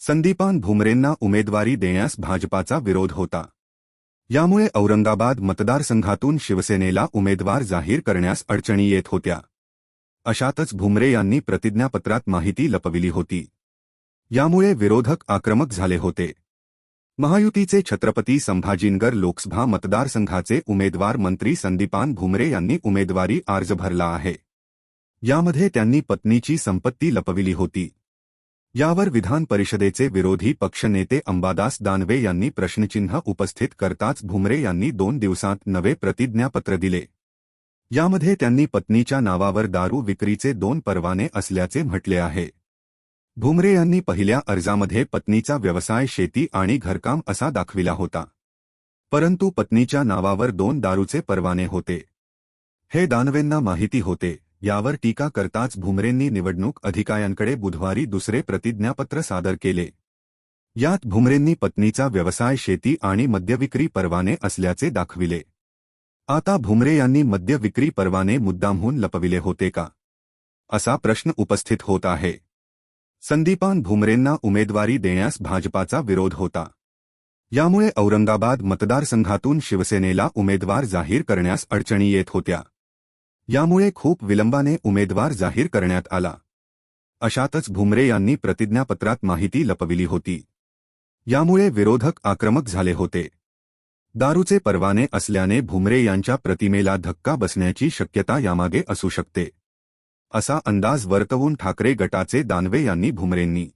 संदीपान भुमरेंना उमेदवारी देण्यास भाजपाचा विरोध होता. यामुळे औरंगाबाद मतदारसंघातून शिवसेनेला उमेदवार जाहीर करण्यास अडचणी येत होत्या. अशातच भुमरे यांनी प्रतिज्ञापत्रात माहिती लपविली होती. यामुळे विरोधक आक्रमक झाले होते. महायुतीचे छत्रपती संभाजीनगर लोकसभा मतदारसंघाचे उमेदवार मंत्री संदीपान भुमरे यांनी उमेदवारी अर्ज भरला आहे. यामध्ये त्यांनी पत्नीची संपत्ती लपविली होती. यावर विधान परिषदेचे विरोधी पक्षनेते अंबादास दानवे यांनी प्रश्नचिन्ह उपस्थित करताच भुमरे यांनी दोन दिवसांत नवे प्रतिज्ञापत्र दिले. यामध्ये त्यांनी पत्नीच्या नावावर दारू विक्रीचे दोन परवाने असल्याचे म्हटले आहे. भुमरे यांनी पहिल्या अर्जामध्ये पत्नीचा व्यवसाय शेती आणि घरकाम असा दाखविला होता. परंतु पत्नीच्या नावावर दोन दारूचे परवाने होते. हे दानवेंना माहिती होते. यावर टीका करताच भुमरेंनी निवडणूक अधिकाऱ्यांकडे बुधवारी दुसरे प्रतिज्ञापत्र सादर केले. यात भुमरेंनी पत्नीचा व्यवसाय शेती आणि मद्यविक्री परवाने असल्याचे दाखविले. आता भुमरे यांनी मद्यविक्री परवाने मुद्दामहून लपविले होते का? असा प्रश्न उपस्थित होत आहे. संदीपान भुमरेंना उमेदवारी देण्यास भाजपाचा विरोध होता. यामुळे औरंगाबाद मतदारसंघातून शिवसेनेला उमेदवार जाहीर करण्यास अडचणी येत होत्या. यामुळे खूप विलंबाने उमेदवार जाहीर करण्यात आला. अशातच भुमरे यांनी प्रतिज्ञापत्रात माहिती लपविली होती. यामुळे विरोधक आक्रमक झाले होते. दारूचे परवाने असल्याने भुमरे यांच्या प्रतिमेला धक्का बसण्याची शक्यता यामागे असू शकते. असा अंदाज वर्तवून ठाकरे गटाचे दानवे यांनी भुमरेंनी.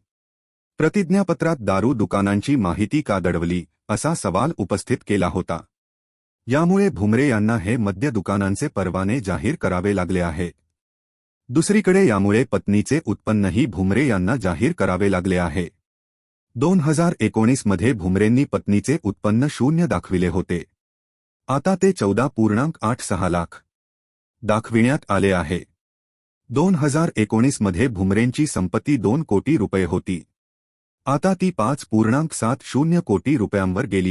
प्रतिज्ञापत्रात दारू दुकानांची माहिती का दडवली असा सवाल उपस्थित केला होता. यामुळे भुमरे यांना हे मद्य दुकानांचे परवाने जाहीर करावे लागले आहे. दुसरीकडे यामुळे पत्नीचे उत्पन्नही भुमरे यांना जाहीर करावे लागले आहे. दोन हज़ार एकोणीसमध्ये भुमरेंनी पत्नीचे उत्पन्न शून्य दाखविले होते. आता ते चौदा पूर्णांक आठ सहा लाख दाखविण्यात आले आहे. दोन हज़ार एकोणीसमध्ये भुमरेंची संपत्ती दोन कोटी रुपये होती. आता ती पाच पूर्णांक सात शून्य कोटी रुपयांवर गेली